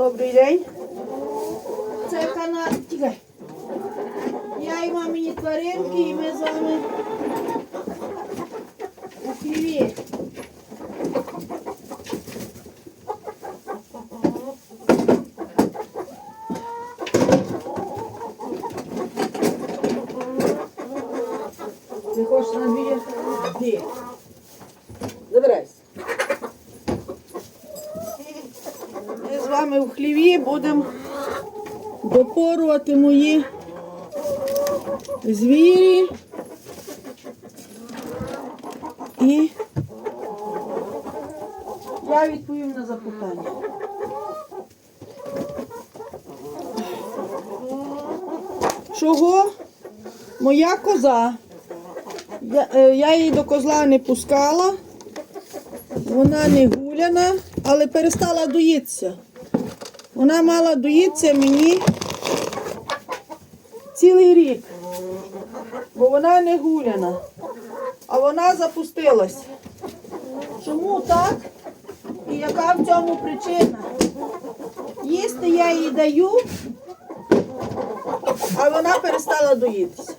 Добрий день. Це канал. Тікай. Я і мамині тваринки, і ми з вами у хліві. Ти хочеш на двір? Ні. Забирайся. Ми з вами в хліві будемо допорувати мої звірі. І я відповім на запитання. Чого моя коза? Я, е, її до козла не пускала. Вона не гуляна, але перестала доїтися. Вона мала доїтися мені цілий рік, бо вона не гуляна, а вона запустилась. Чому так? І яка в цьому причина? Їсти я їй даю, а вона перестала доїтися.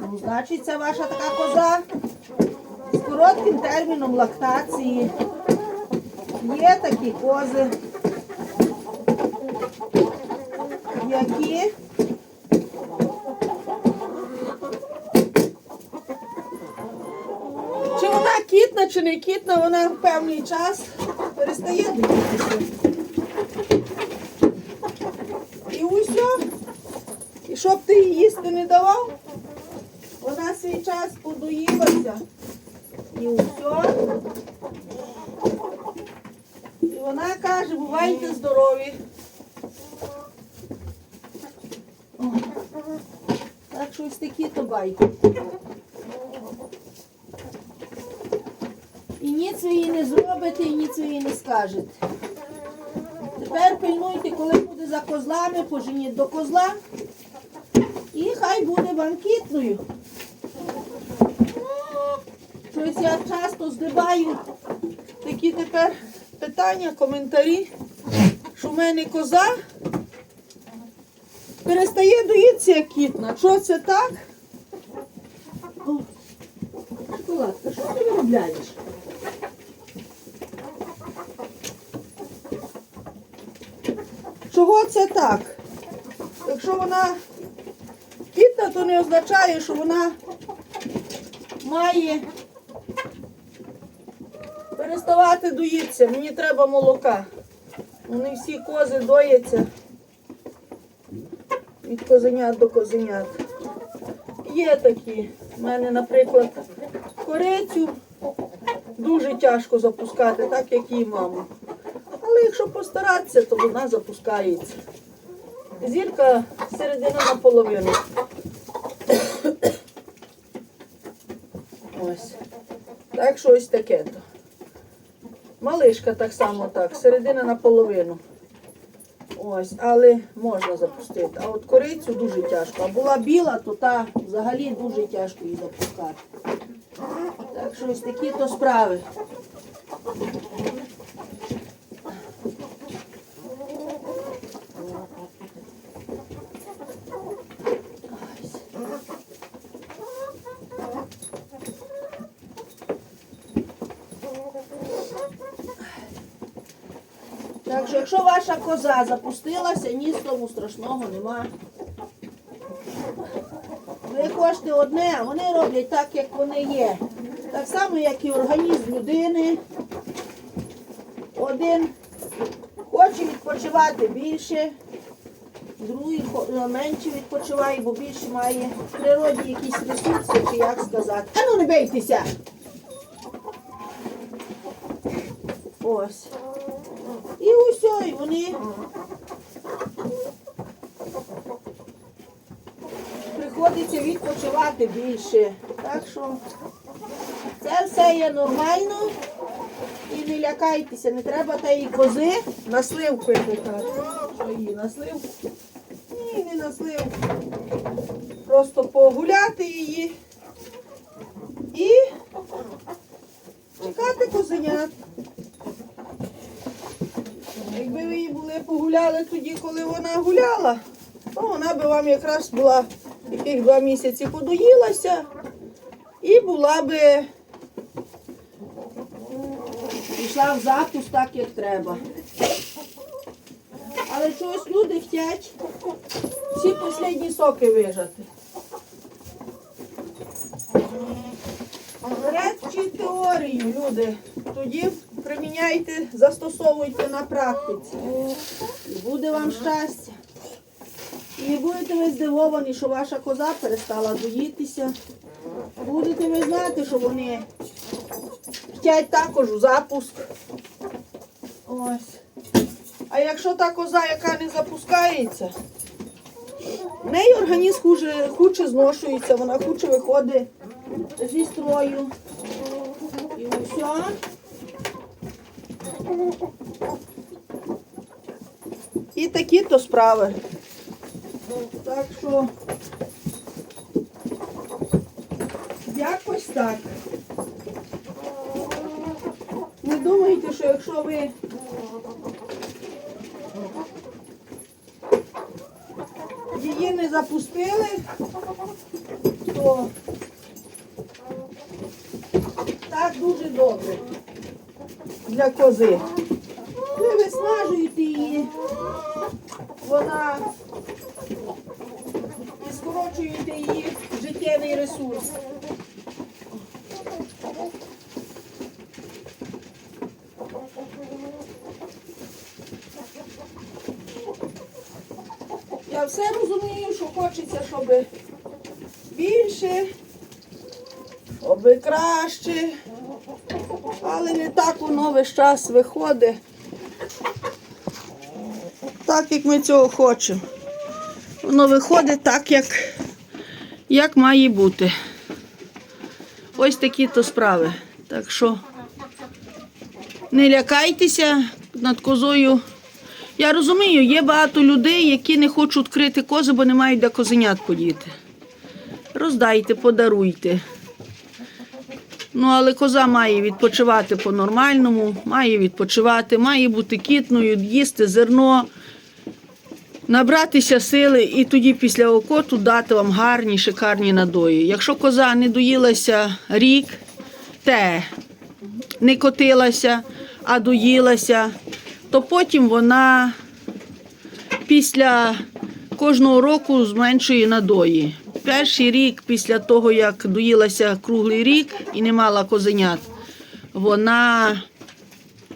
Ну, значить, це ваша така коза з коротким терміном лактації. Є такі кози, які чи вона кітна, чи не кітна, вона в певний час перестає доїтися. І усе. І щоб ти їй їсти не давав, вона свій час подоїлася. І усе. І вона каже, бувайте здорові. О, Так що ось такі то байки. І ніц ви їй не зробите, і ніц ви їй не скажете. Тепер пильнуйте, коли буде за козлами, поженіть до козла. І хай буде банкітною. Щось я часто здибаю такі тепер питання, коментарі, що в мене коза перестає доїтися як кітна. Що це так? О, шоколадка, що ти виробляєш? Чого це так? Якщо вона кітна, то не означає, що вона має переставати доїтися. Мені треба молока. Вони всі кози дояться від козенят до козенят. Є такі. У мене, наприклад, корицю дуже тяжко запускати, так як її маму. Але якщо постаратися, то вона запускається. Зірка середина наполовину. Ось. Так що ось таке то. Малишка так само так, середина наполовину. Ось, але можна запустити. А от корицю дуже тяжко. А була біла, то та взагалі дуже тяжко її запускати. Так що ось такі то справи. Що, якщо ваша коза запустилася, ні з тому страшного нема. Ви хочете одне, а вони роблять так, як вони є. Так само, як і організм людини. Один хоче відпочивати більше, другий е, менше відпочиває, бо більше має в природі якісь ресурси, чи як сказати. А ну не бийтеся! Ось. І усе, і вони приходиться відпочивати більше. Так що це все є нормально. І не лякайтеся, не треба тієї кози на сливку її на сливку? Ні, не на сливку. Просто погуляти її і чекати козенят. Якби ви її погуляли тоді, коли вона гуляла, то вона би вам якраз була яких два місяці подоїлася і була би пішла в запуск так, як треба. Але чогось люди хочуть всі останні соки вижати. Речі теорію, люди. Тоді приміняйте, застосовуйте на практиці. І буде вам щастя. І не будете ви здивовані, що ваша коза перестала доїтися. Будете ви знати, що вони хочуть також у запуск. Ось. А якщо та коза, яка не запускається, в неї організм хуже, худше зношується, вона худше виходить зі строю. І все. І такі то справи. Так що якось так. Не думайте, що якщо ви її не запустили, то так дуже добре для кози. Ви виснажуєте її, вона і скорочуєте її життєвий ресурс. Я все розумію, що хочеться, щоб більше, щоб краще, але не так воно весь час виходить. Так, як ми цього хочемо. Воно виходить так, як, як має бути. Ось такі то справи. Так що не лякайтеся над козою. Я розумію, є багато людей, які не хочуть крити кози, бо не мають де козенят подіти. Роздайте, подаруйте. Ну, але коза має відпочивати по-нормальному, має відпочивати, має бути кітною, їсти зерно, набратися сили і тоді після окоту дати вам гарні, шикарні надої. Якщо коза не доїлася рік, те не котилася, а доїлася, то потім вона після кожного року зменшує надої. Перший рік після того, як доїлася круглий рік і не мала козенят, вона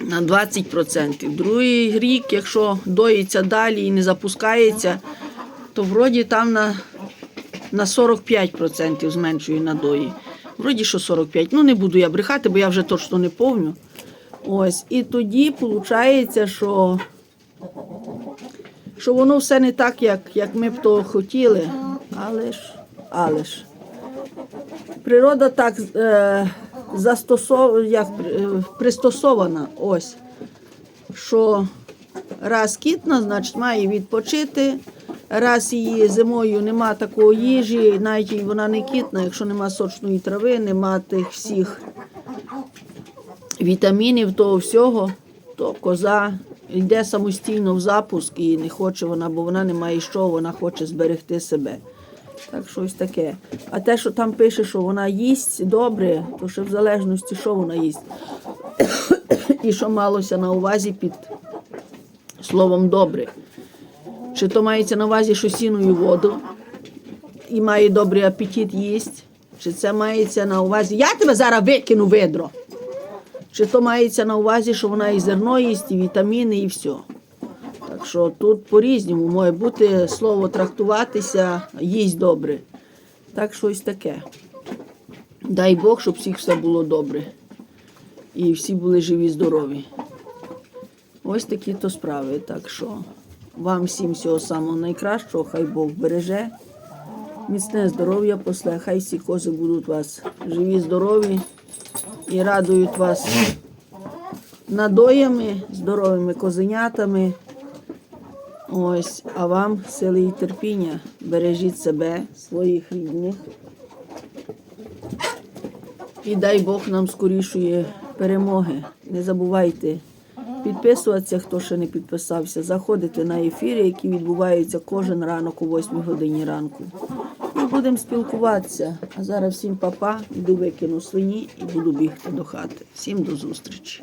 на 20%. Другий рік, якщо доїться далі і не запускається, то вроді там на, на 45% зменшує надої. Вроді, що 45%. Ну, не буду я брехати, бо я вже точно не повню. Ось. І тоді виходить, що, що воно все не так, як, як ми б то хотіли. Але ж, але ж. Природа так е, застосов, як, е, пристосована, ось, що раз кітна, значить має відпочити. Раз її зимою нема такої їжі, навіть вона не кітна, якщо нема сочної трави, нема тих всіх вітамінів, того всього, то коза йде самостійно в запуск і не хоче вона, бо вона не має що, вона хоче зберегти себе. Так щось таке. А те, що там пише, що вона їсть добре, то ще в залежності, що вона їсть. І що малося на увазі під словом добре. Чи то мається на увазі, що сіною воду і має добрий апетит їсть, чи це мається на увазі. Я тебе зараз викину видро. Чи то мається на увазі, що вона і зерно їсть, і вітаміни, і все. Що тут по-різному має бути слово трактуватися, їсть добре. Так щось таке. Дай Бог, щоб всіх все було добре. І всі були живі, здорові. Ось такі то справи. Так що вам всім всього самого найкращого, хай Бог береже. Міцне здоров'я после, хай всі кози будуть вас живі, здорові і радують вас надоями, здоровими козенятами. Ось, а вам сили і терпіння. Бережіть себе, своїх рідних. І дай Бог нам скорішої перемоги. Не забувайте підписуватися, хто ще не підписався, заходити на ефіри, які відбуваються кожен ранок о 8 годині ранку. І будемо спілкуватися. А зараз всім папа, іду викину свині і буду бігти до хати. Всім до зустрічі.